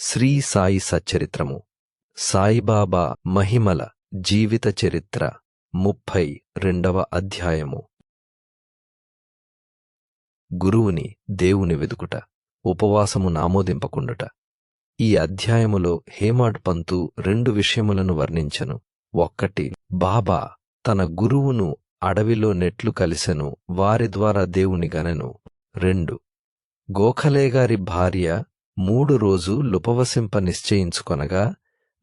శ్రీ సాయి సచ్చరిత్రము. సాయిబాబా మహిమల జీవిత చరిత్ర ముప్పై రెండవ అధ్యాయము. గురువుని దేవుని వెదుకుట ఉపవాసము నామోదింపకుండుట. ఈ అధ్యాయములో హేమాడ్ పంతు రెండు విషయములను వర్ణించెను. ఒక్కటి బాబా తన గురువును అడవిలో నెట్లు కలిసెను వారి ద్వారా దేవుని గనెను. రెండు గోఖలేగారి భార్య మూడు రోజు లుపవసింప నిశ్చయించుకొనగా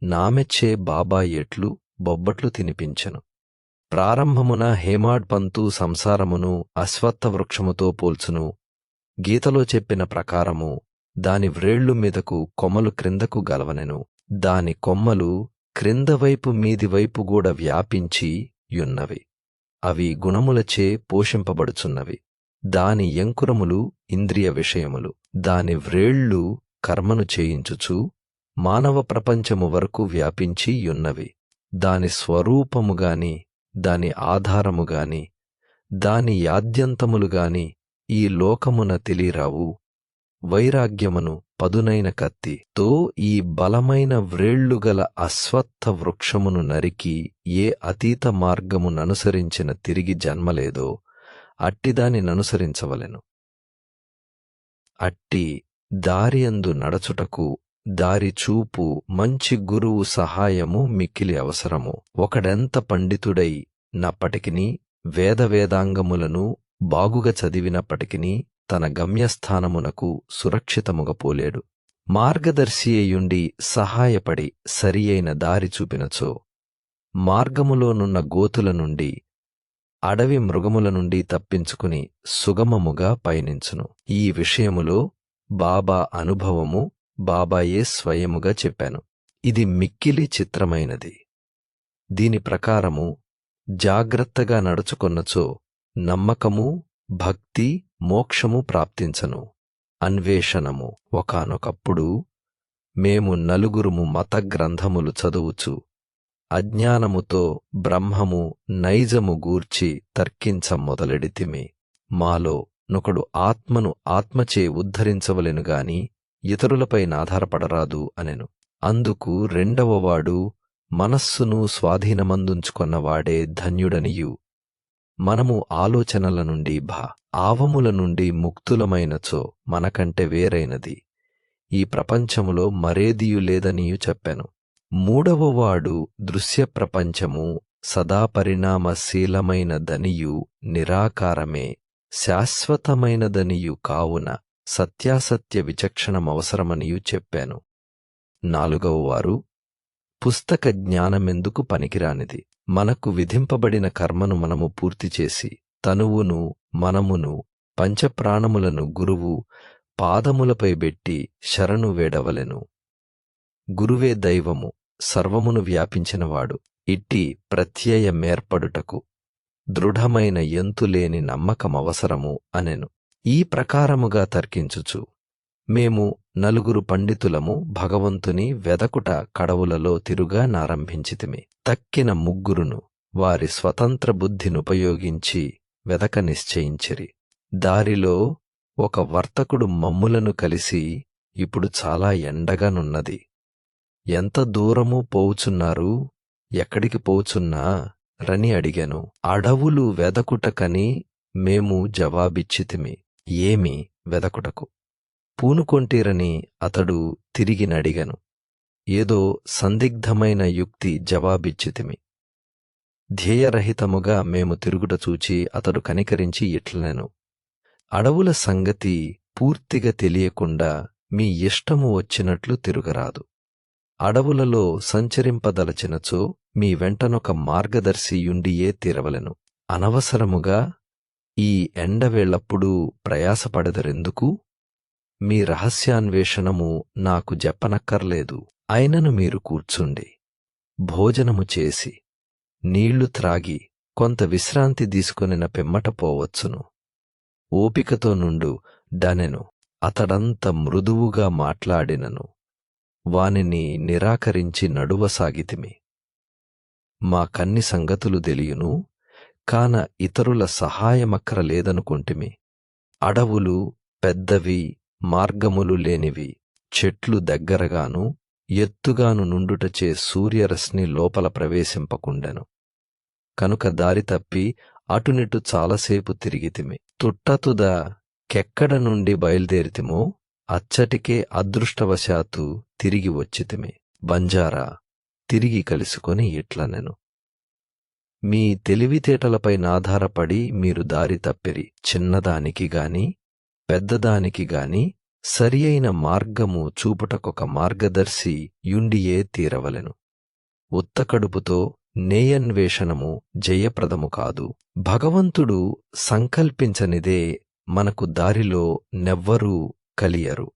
నామెచ్చే బాబా ఎట్లు బొబ్బట్లు తినిపించెను. ప్రారంభమున హేమాడ్ పంతు సంసారమును అశ్వత్థ వృక్షముతో పోల్చును. గీతలో చెప్పిన ప్రకారము దాని వ్రేళ్ళు మీదకు కొమ్మలు క్రిందకు గలవనెను. దాని కొమ్మలు క్రిందవైపు మీదివైపు గూడ వ్యాపించి యున్నవి. అవి గుణములచే పోషింపబడుచున్నవి. దాని ఎంకురములు ఇంద్రియ విషయములు. దాని వ్రేళ్ళు కర్మను చేయించుచు మానవ ప్రపంచము వరకు వ్యాపించి యున్నవి. దాని స్వరూపముగాని దాని ఆధారముగాని దాని యాద్యంతములుగాని ఈ లోకమున తెలిరావు వైరాగ్యమును పదునైన కత్తి తో ఈ బలమైన వ్రేళ్ళుగల అశ్వత్థ వృక్షమును నరికి ఏ అతీత మార్గముననుసరించిన తిరిగి జన్మలేదో అట్టిదానిననుసరించవలెను అట్టి దారియందు నడచుటకు దారి చూపు మంచి గురువు సహాయము మిక్కిలి అవసరము. ఒకడెంత పండితుడై నప్పటికిని వేద వేదాంగములను బాగుగా చదివినప్పటికిని తన గమ్యస్థానమునకు సురక్షితముగా పోలేడు. మార్గదర్శియుండి సహాయపడి సరియైన దారి చూపినచో మార్గములోనున్న గోతుల నుండి అడవి మృగముల నుండి తప్పించుకుని సుగమముగా పయనించును. ఈ విషయములో బాబా అనుభవము బాబాయే స్వయముగా చెప్పాను. ఇది మిక్కిలి చిత్రమైనది. దీని ప్రకారము జాగ్రత్తగా నడుచుకొన్నచో నమ్మకము భక్తి మోక్షము ప్రాప్తించను. అన్వేషణము ఒకానొకప్పుడు మేము నలుగురుము మత గ్రంథములు చదువుచు అజ్ఞానముతో బ్రహ్మము నైజము గూర్చి తర్కించ మొదలెడితిమి. మాలో నొకడు ఆత్మను ఆత్మచే ఉద్ధరించవలెనుగాని ఇతరులపైన ఆధారపడరాదు అనెను. అందుకు రెండవవాడు మనస్సును స్వాధీనమందుంచుకొన్నవాడే ధన్యుడనియు. మనము ఆలోచనల నుండి భా ఆవముల నుండి ముక్తులమైనచో మనకంటే వేరైనది. ఈ ప్రపంచములో మరేదియు లేదనియు చెప్పాను. మూడవవాడు దృశ్య ప్రపంచము సదా పరిణామశీలమైనదనియు నిరాకారమే. శాశ్వతమైనదనియు కావున సత్యాసత్య విచక్షణమవసరమనియు చెప్పాను. నాలుగవ వారు పుస్తక జ్ఞానమెందుకు పనికిరానిది. మనకు విధింపబడిన కర్మను మనము పూర్తి చేసి తనువును మనమును పంచప్రాణములను గురువు పాదములపై బెట్టి శరణు వేడవలెను. గురువే దైవము సర్వమును వ్యాపించినవాడు ఇట్టి ప్రత్యయమేర్పడుటకు. దృఢమైన ఎంతులేని నమ్మకమవసరము అనెను. ఈ ప్రకారముగా తర్కించుచు మేము నలుగురు పండితులము భగవంతుని వెదకుట కడవులలో తిరుగా నారంభించితిమి. తక్కిన ముగ్గురును వారి స్వతంత్ర బుద్ధినుపయోగించి వెదక నిశ్చయించిరి. దారిలో ఒక వర్తకుడు మమ్ములను కలిసి ఇప్పుడు చాలా ఎండగానున్నది ఎంత దూరము పోవుచున్నారు ఎక్కడికి పోవుచున్నా రని అడిగాను అడవులు వెదకుటకని మేము జవాబిచ్చితిమి ఏమి వెదకుటకు? పూనుకొంటీరని అతడు తిరిగి నడిగను ఏదో సందిగ్ధమైన యుక్తి జవాబిచ్చితిమి. ధ్యేయరహితముగా మేము తిరుగుట చూచి అతడు కనికరించి ఇట్లనెను అడవుల సంగతి పూర్తిగా తెలియకుండా మీ ఇష్టము వచ్చినట్లు తిరుగరాదు. అడవులలో సంచరింపదలచినచో మీ వెంటనొక మార్గదర్శియుండియే తీరవలెను. అనవసరముగా ఈ ఎండవేళప్పుడు ప్రయాసపడదరెందుకు? మీ రహస్యాన్వేషణము నాకు చెప్పనక్కర్లేదు అయినను మీరు కూర్చుండి. భోజనము చేసి నీళ్ళు త్రాగి కొంత విశ్రాంతి తీసుకొనిన పిమ్మట పోవచ్చును. ఓపికతో నుండు డనెను. అతడంత మృదువుగా మాట్లాడినను. వానిని నిరాకరించి నడువసాగితిమి. మా కన్ని సంగతులు తెలియను కాన ఇతరుల సహాయమక్కర లేదనుకుంటిమి. అడవులు పెద్దవి మార్గములు లేనివి చెట్లు దగ్గరగాను ఎత్తుగాను నుండుటచే సూర్యరశ్ని లోపల ప్రవేశింపకుండెను. కనుక దారి తప్పి అటునిటు చాలాసేపు తిరిగితిమి. తుట్టతుద కెక్కడ నుండి బయలుదేరితిమో అచ్చటికే అదృష్టవశాత్తు తిరిగి వచ్చితిమి. బంజారా తిరిగి కలుసుకొని ఇట్లనెను మీ తెలివితేటలపై నాధారపడి మీరు దారి తప్పిరి. చిన్నదానికి గాని పెద్దదానికి గాని సరి అయిన మార్గము చూపుటకొక మార్గదర్శి యుండియే తీరవలెను. ఉత్తకడుపుతో నేయన్వేషణము జయప్రదము కాదు. భగవంతుడు సంకల్పించనిదే మనకు దారిలో నెవ్వరూ కలియరు.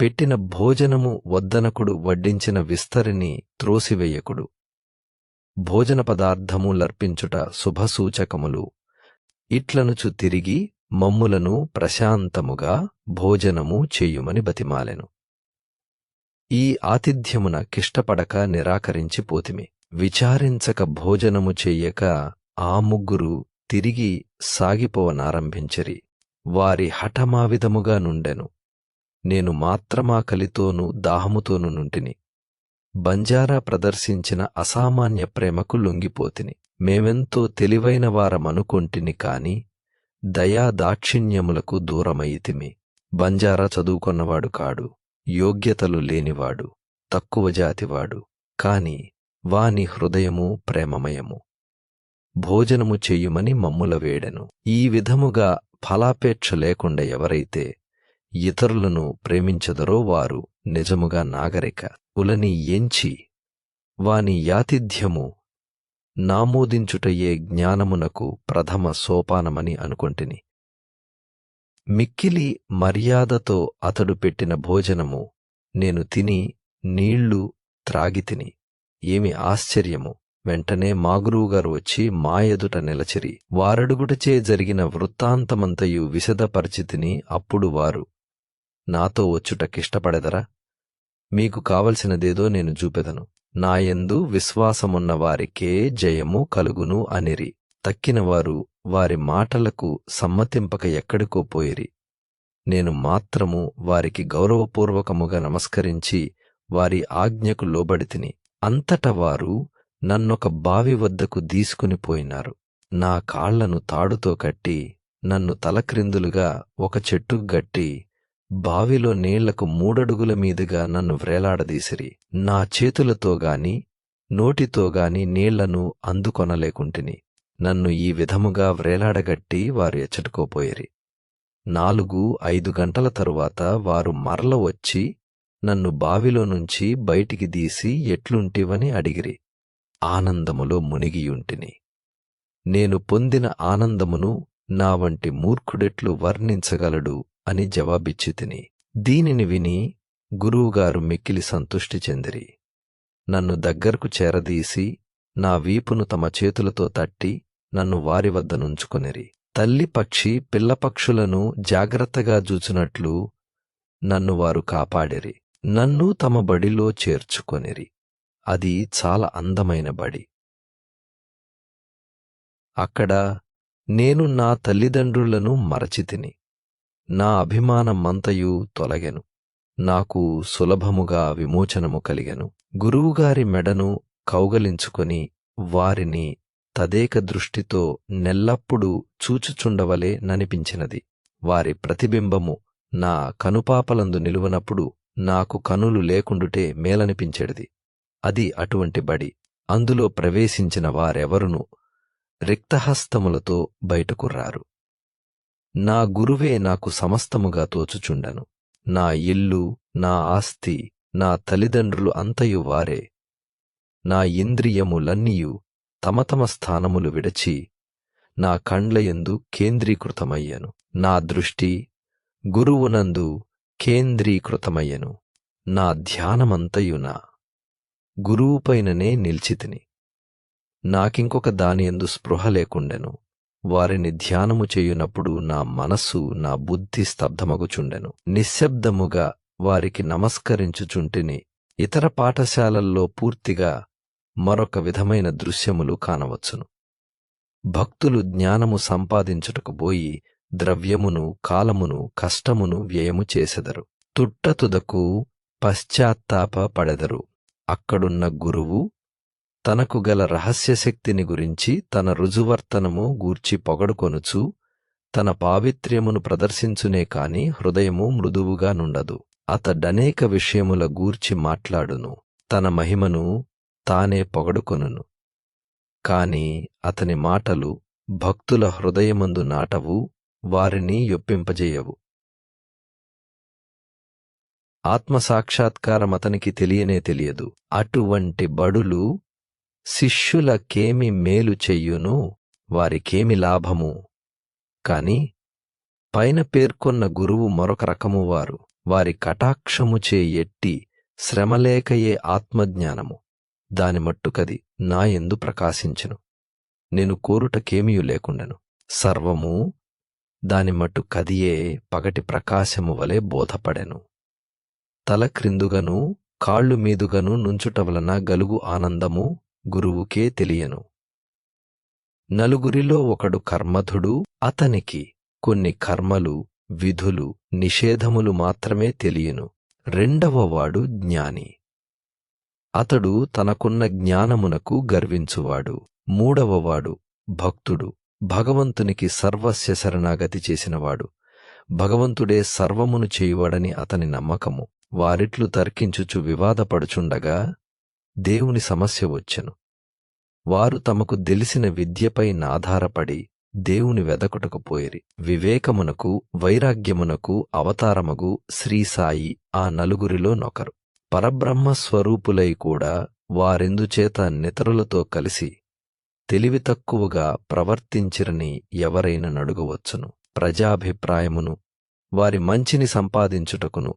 పెట్టిన భోజనము వద్దనకుడు వడ్డించిన విస్తరిని త్రోసివేయకుడు. భోజన పదార్థము లర్పించుట శుభసూచకములు. ఇట్లనుచు తిరిగి మమ్ములను ప్రశాంతముగా భోజనము చేయుమని బతిమాలెను. ఈ ఆతిథ్యమున కిష్టపడక నిరాకరించి పోతిమి. విచారించక భోజనము చెయ్యక ఆ ముగ్గురు తిరిగి సాగిపోవనారంభించిరి. వారి హఠమావిధముగా నుండెను. నేను మాత్రమాకలితోనూ దాహముతోనూ నుంటిని. బంజారా ప్రదర్శించిన అసామాన్య ప్రేమకు లొంగిపోతిని. మేమెంతో తెలివైన వారమనుకొంటిని కాని దయా దాక్షిణ్యములకు దూరమైతిమి బంజారా చదువుకొన్నవాడు కాడు యోగ్యతలు లేనివాడు తక్కువ జాతివాడు కాని వాని హృదయము ప్రేమమయము. భోజనము చెయ్యుమని మమ్ముల వేడెను. ఈ విధముగా ఫలాపేక్ష లేకుండా ఎవరైతే ఇతరులను ప్రేమించదరో వారు నిజముగా నాగరిక. ఉలని ఎంచి వాని యాతిథ్యము నామోదించుటయే జ్ఞానమునకు ప్రథమ సోపానమని అనుకొంటిని. మిక్కిలి మర్యాదతో అతడు పెట్టిన భోజనము నేను తిని నీళ్ళు త్రాగితిని ఏమి ఆశ్చర్యము. వెంటనే మాగురువుగారు వచ్చి మా ఎదుట నిలచిరి. వారడుగుటచే జరిగిన వృత్తాంతమంతయు విశదపరిచితిని అప్పుడు వారు నాతో వచ్చుటకిష్టపడెదరా? మీకు కావలసినదేదో నేను చూపెదను నాయందు విశ్వాసమున్న వారికే జయము కలుగును అనిరి. తక్కినవారు వారి మాటలకు సమ్మతింపక ఎక్కడికో పోయిరి. నేను మాత్రము వారికి గౌరవపూర్వకముగా నమస్కరించి వారి ఆజ్ఞకు లోబడితిని అంతట వారు నన్నొక బావి వద్దకు తీసుకుని పోయినారు. నా కాళ్ళను తాడుతో కట్టి నన్ను తలక్రిందులుగా ఒక చెట్టుకు గట్టి బావిలో నీళ్ళకు మూడడుగుల మీదుగా నన్ను వ్రేలాడదీసిరి. నా చేతులతో గాని నోటితో గాని నీళ్ళను అందుకొనలేకుంటిని. నన్ను ఈ విధముగా వ్రేలాడగట్టి వారు ఎచ్చటుకోపోయిరి. నాలుగు ఐదు గంటల తరువాత వారు మరల వచ్చి నన్ను బావిలో నుంచి బయటికి తీసి ఎట్లుంటివని అడిగిరి. ఆనందములో మునిగియుంటిని. నేను పొందిన ఆనందమును నా వంటి మూర్ఖుడెట్లు వర్ణించగలడు అని జవాబిచ్చి తిని దీనిని విని గురువుగారు మిక్కిలి సంతుష్టి చెందిరి. నన్ను దగ్గరకు చేరదీసి నా వీపును తమ చేతులతో తట్టి నన్ను వారి వద్ద నుంచుకొనిరి. తల్లి పక్షి పిల్లపక్షులను జాగ్రత్తగా చూచినట్లు నన్ను వారు కాపాడిరి. నన్ను తమ బడిలో చేర్చుకొనిరి. అది చాలా అందమైన బడి. అక్కడ నేను నా తల్లిదండ్రులను మరచితిని. నా అభిమానమంతయు తొలగెను. నాకు సులభముగా విమోచనము కలిగెను. గురువుగారి మెడను కౌగలించుకొని వారిని తదేక దృష్టితో నెల్లప్పుడూ చూచుచుండవలే ననిపించినది. వారి ప్రతిబింబము నా కనుపాపలందు నిలువనప్పుడు నాకు కనులు లేకుండుటే మేలనిపించేడిది. అది అటువంటి బడి. అందులో ప్రవేశించిన వారెవరును రిక్తహస్తములతో బయటకు రారు. నా గురువే నాకు సమస్తముగా తోచుచుండను. నా ఇల్లు నా ఆస్తి నా తల్లిదండ్రులు అంతయు వారే. నా ఇంద్రియములన్నీయు తమ తమ స్థానములు విడచి నా కండ్లయందు కేంద్రీకృతమయ్యను. నా దృష్టి గురువునందు కేంద్రీకృతమయ్యను. నా ధ్యానమంతయునా గురువుపైననే నిలిచితిని నాకింకొక దానియందు స్పృహ లేకుండెను. వారిని ధ్యానము చేయునప్పుడు నా మనస్సు నా బుద్ధి స్తబ్దమగుచుండెను నిశ్శబ్దముగా వారికి నమస్కరించుచుంటిని. ఇతర పాఠశాలల్లో పూర్తిగా మరొక విధమైన దృశ్యములు కానవచ్చును. భక్తులు జ్ఞానము సంపాదించుటకు పోయి ద్రవ్యమును కాలమును కష్టమును వ్యయము చేసెదరు. తుట్టతుదకు పశ్చాత్తాప పడెదరు. అక్కడున్న గురువు తనకు గల రహస్యశక్తిని గురించి తన రుజువర్తనము గూర్చి పొగడుకొనుచు తన పావిత్ర్యమును ప్రదర్శించునే కాని హృదయము మృదువుగా నుండదు. అతడనేక విషయముల గూర్చి మాట్లాడును తన మహిమను తానే పొగడుకొనును. కాని అతని మాటలు భక్తుల హృదయమందు నాటవు వారిని యొప్పింపజేయవు. ఆత్మసాక్షాత్కారం అతనికి తెలియనే తెలియదు. అటువంటి బడులు శిష్యులకేమి మేలు చెయ్యును వారికేమి లాభము? కాని పైన పేర్కొన్న గురువు మరొక రకము వారు. వారి కటాక్షముచే ఎట్టి శ్రమలేకయే ఆత్మజ్ఞానము. దాని మట్టుకది నా ఎందు ప్రకాశించెను. నేను కోరుటకేమియు లేకుండెను. సర్వము దాని మట్టు కదియే పగటి ప్రకాశము వలె బోధపడెను. తల క్రిందుగను కాళ్ళు మీదుగను నుంచుట వలన గలుగు ఆనందము గురువుకే తెలియను. నలుగురిలో ఒకడు కర్మధుడు అతనికి కొన్ని కర్మలు విధులు నిషేధములు మాత్రమే తెలియను. రెండవవాడు జ్ఞాని. అతడు తనకున్న జ్ఞానమునకు గర్వించువాడు. మూడవవాడు భక్తుడు. భగవంతునికి సర్వస్య శరణాగతి చేసినవాడు. భగవంతుడే సర్వమును చేయువాడని అతని నమ్మకము. వారిట్లు తర్కించుచు వివాదపడుచుండగా దేవుని సమస్య వచ్చెను. వారు తమకు తెలిసిన విద్యపై నాధారపడి దేవుని వెదకుటకుపోయిరి వివేకమునకు వైరాగ్యమునకు అవతారమగు శ్రీసాయి ఆ నలుగురిలో నొకరు. పరబ్రహ్మ స్వరూపులై కూడా వారెందుచేత నితరులతో కలిసి తెలివి తక్కువగా ప్రవర్తించిరని ఎవరైనా నడుగవచ్చును ప్రజాభిప్రాయమును వారి మంచిని సంపాదించుటకును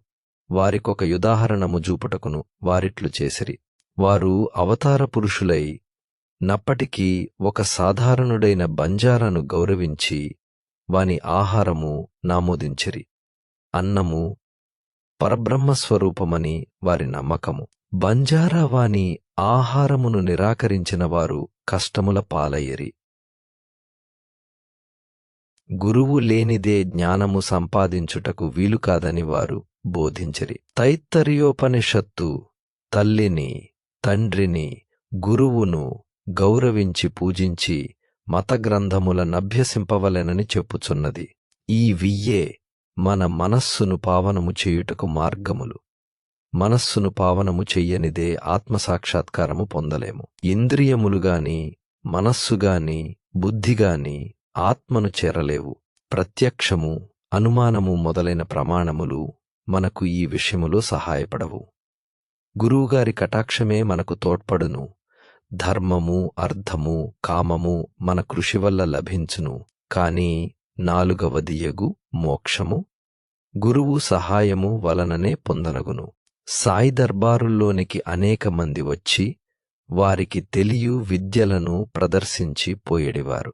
వారికొక యుదాహరణము చూపుటకును వారిట్లు చేసిరి. వారు అవతార పురుషులై నప్పటికీ ఒక సాధారణుడైన బంజారాను గౌరవించి వాని ఆహారము నామోదించిరి. అన్నము పరబ్రహ్మస్వరూపమని వారి నమ్మకము. బంజారా వాని ఆహారమును నిరాకరించిన వారు కష్టముల పాలయ్యరి. గురువు లేనిదే జ్ఞానము సంపాదించుటకు వీలు కాదని వారు బోధించిరి. తైత్తరియోపనిషత్తు తల్లిని తండ్రిని గురువును గౌరవించి పూజించి మత గ్రంథముల నభ్యసింపవలెనని చెప్పుచున్నది. ఈ వియ్యే మన మనస్సును పావనము చేయుటకు మార్గములు. మనస్సును పావనము చెయ్యనిదే ఆత్మసాక్షాత్కారము పొందలేము. ఇంద్రియములుగాని మనస్సుగాని బుద్ధిగాని ఆత్మను చేరలేవు. ప్రత్యక్షము అనుమానము మొదలైన ప్రమాణములు మనకు ఈ విషయములో సహాయపడవు. గురువుగారి కటాక్షమే మనకు తోడ్పడును. ధర్మము అర్థము కామము మన కృషి వల్ల లభించును. కాని నాలుగవదియగు మోక్షము. గురువు సహాయము వలననే పొందనగును. సాయి దర్బారుల్లోనికి అనేక మంది వచ్చి వారికి తెలియు విద్యలను ప్రదర్శించి పోయేడివారు.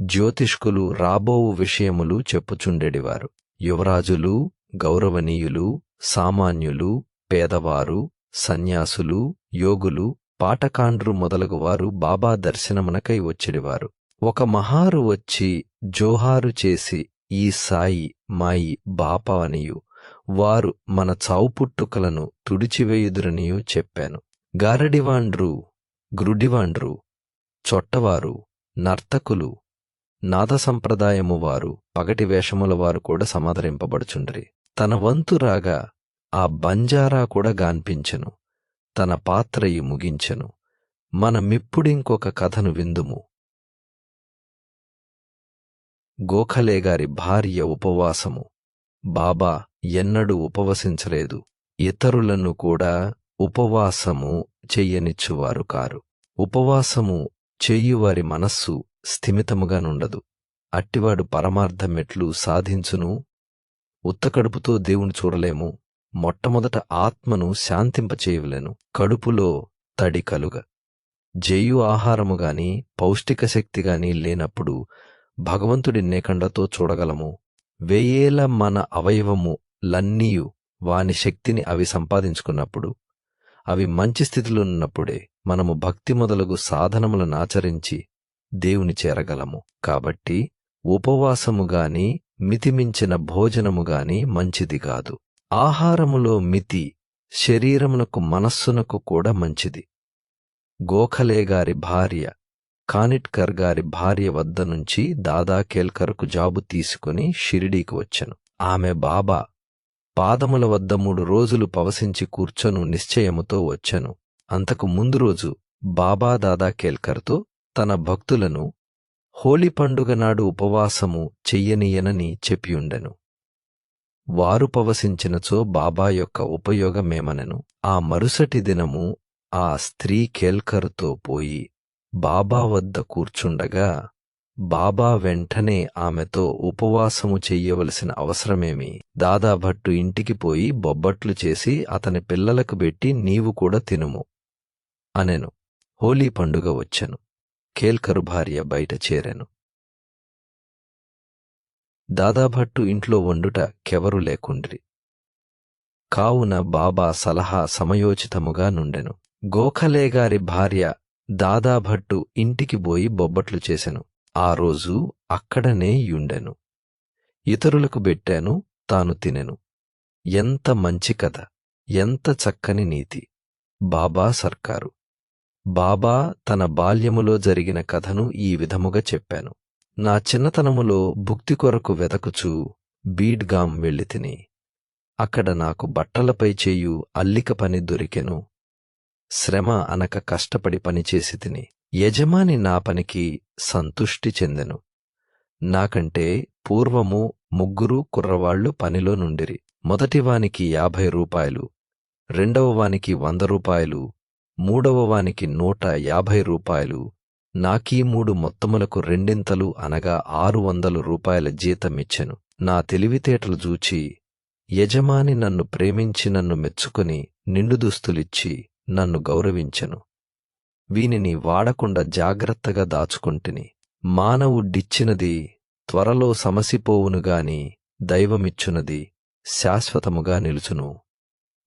జ్యోతిష్కులు రాబోవు విషయములు చెప్పుచుండెడివారు. యువరాజులు గౌరవనీయులు సామాన్యులు పేదవారు సన్యాసులు యోగులు పాటకాండ్రు మొదలగువారు బాబా దర్శనమునకై వచ్చిడివారు. ఒక మహారు వచ్చి జోహారు చేసి ఈ సాయి మాయి బాప అనియు వారు మన చావుపుట్టుకలను తుడిచివేయుదురనియు చెప్పాను. గారడివాండ్రు గ్రుడివాండ్రు చొట్టవారు నర్తకులు నాద సంప్రదాయము వారు పగటి వేషముల వారు కూడా సమాదరింపబడుచుండ్రి. తన వంతు రాగా ఆ బంజారా కూడా గాన్పించెను. తన పాత్రయి ముగించెను. మనమిప్పుడింకొక కథను విందుము. గోఖలే గారి భార్య ఉపవాసము. బాబా ఎన్నడూ ఉపవసించలేదు. ఇతరులను కూడా ఉపవాసము చెయ్యనిచ్చువారు కారు. ఉపవాసము చెయ్యువారి మనస్సు స్థిమితముగా నుండదు అట్టివాడు పరమార్థమెట్లు సాధించును ఉత్తకడుపుతో దేవుని చూడలేము. మొట్టమొదట ఆత్మను శాంతింపచేయవలేను. కడుపులో తడి కలుగ. జేయు ఆహారము గాని పౌష్టిక శక్తి గాని లేనప్పుడు భగవంతుడి నేకండతో చూడగలము. వేయేల మన అవయవము లన్నీయు వాని శక్తిని అవి సంపాదించుకున్నప్పుడు అవి మంచి స్థితిలో ఉన్నప్పుడే మనము భక్తి మొదలగు సాధనములను ఆచరించి దేవుని చేరగలము. కాబట్టి ఉపవాసము గాని మితిమించిన భోజనము గాని మంచిది కాదు. ఆహారములో మితి శరీరమునకు మనస్సునకు కూడా మంచిది. గోఖలే గారి భార్య కానిట్కర్ గారి భార్య వద్ద నుంచి దాదా కేల్కర్కు జాబు తీసుకుని షిరిడీకి వచ్చెను. ఆమె బాబా పాదముల వద్ద మూడు రోజులు పవసించి కూర్చొను నిశ్చయముతో వచ్చెను. అంతకు ముందు రోజు బాబా దాదా కేల్కర్తో తన భక్తులను హోలీ పండుగ నాడు ఉపవాసము చెయ్యనీయనని చెప్పియుండెను. వారు పవసించినచో బాబా యొక్క ఉపయోగమేమనెను. ఆ మరుసటి దినము ఆ స్త్రీ కేల్కరుతో పోయి బాబా వద్ద కూర్చుండగా బాబా వెంటనే ఆమెతో ఉపవాసము చెయ్యవలసిన అవసరమేమి? దాదాభట్టు ఇంటికి పోయి బొబ్బట్లు చేసి అతని పిల్లలకు పెట్టి నీవు కూడా తినుము అనెను. హోలీ పండుగ వచ్చెను. కేల్కరు భార్య బయట చేరెను. దాదాభట్టు ఇంట్లో వండుట కెవరు లేకుండ్రి. కావున బాబా సలహా సమయోచితముగా నుండెను. గోఖలేగారి భార్య దాదాభట్టు ఇంటికి పోయి బొబ్బట్లు చేసెను. ఆ రోజు అక్కడనే యుండెను. ఇతరులకు పెట్టాను తాను తినెను. ఎంత మంచి కథ ఎంత చక్కని నీతి. బాబా సర్కారు. బాబా తన బాల్యములో జరిగిన కథను ఈ విధముగా చెప్పాను. నా చిన్నతనములో భుక్తి కొరకు వెతకుచూ బీడ్గాం వెళ్ళి తిని అక్కడ నాకు బట్టలపై చేయు అల్లిక పని దొరికెను. శ్రమ అనక కష్టపడి పనిచేసి తిని యజమాని నా పనికి సంతుష్టి చెందెను. నాకంటే పూర్వము ముగ్గురు కుర్రవాళ్ళు పనిలో నుండిరి. మొదటివానికి యాభై రూపాయలు రెండవ వానికి వంద రూపాయలు మూడవ వానికి నూట యాభై రూపాయలు నాకీ మూడు మొత్తములకు రెండింతలు అనగా ఆరు వందల రూపాయల జీతమిచ్చెను. నా తెలివితేటలు చూచి యజమాని నన్ను ప్రేమించి నన్ను మెచ్చుకొని నిండు దుస్తులిచ్చి నన్ను గౌరవించెను. వీనిని వాడకుండా జాగ్రత్తగా దాచుకుంటుని. మానవుడిచ్చినది త్వరలో సమసిపోవునుగాని దైవమిచ్చునది శాశ్వతముగా నిలుచును.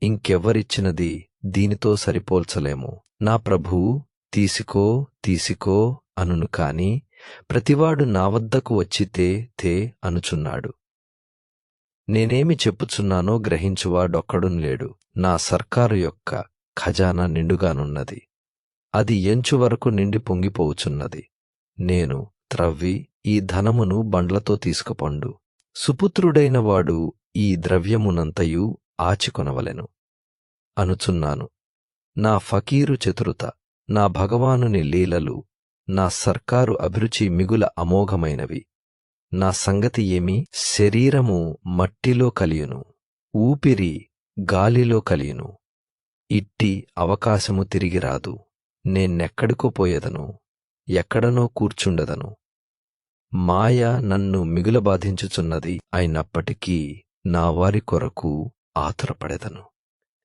ఇంకెవ్వరిచ్చినది దీనితో సరిపోల్చలేము. నా ప్రభువు తీసుకో తీసుకో అనును కాని ప్రతివాడు నా వద్దకు వచ్చితే తే అనుచున్నాడు. నేనేమి చెప్పుచున్నానో గ్రహించువాడొక్కడున్ లేడు. నా సర్కారు యొక్క ఖజానా నిండుగానున్నది. అది ఎంచు వరకు నిండి పొంగిపోవుచున్నది. నేను త్రవ్వి ఈ ధనమును బండ్లతో తీసుకుపండు. సుపుత్రుడైన వాడు ఈ ద్రవ్యమునంతయు ఆచికొనవలెను. అనుచున్నాను. నా ఫకీరు చతురుత నా భగవానుని లీలలు నా సర్కారు అభిరుచి మిగుల అమోఘమైనవి. నా సంగతి ఏమి? శరీరము మట్టిలో కలియును ఊపిరి గాలిలో కలియును. ఇట్టి అవకాశము తిరిగి రాదు. నేనెక్కడికో పోయేదను ఎక్కడనో కూర్చుండదను. మాయ నన్ను మిగుల బాధించుచున్నది అయినప్పటికీ నా వారి కొరకు ఆతురపడెదను.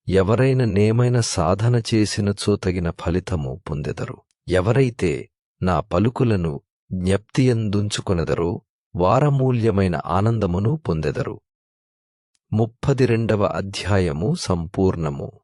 ఎవరైనా నేమైన సాధన చేసినచో తగిన ఫలితము పొందెదరు. ఎవరైతే నా పలుకులను జ్ఞప్తియందుంచుకొనెదరో వారమూల్యమైన ఆనందమును పొందెదరు. ముప్పది రెండవ అధ్యాయము సంపూర్ణము.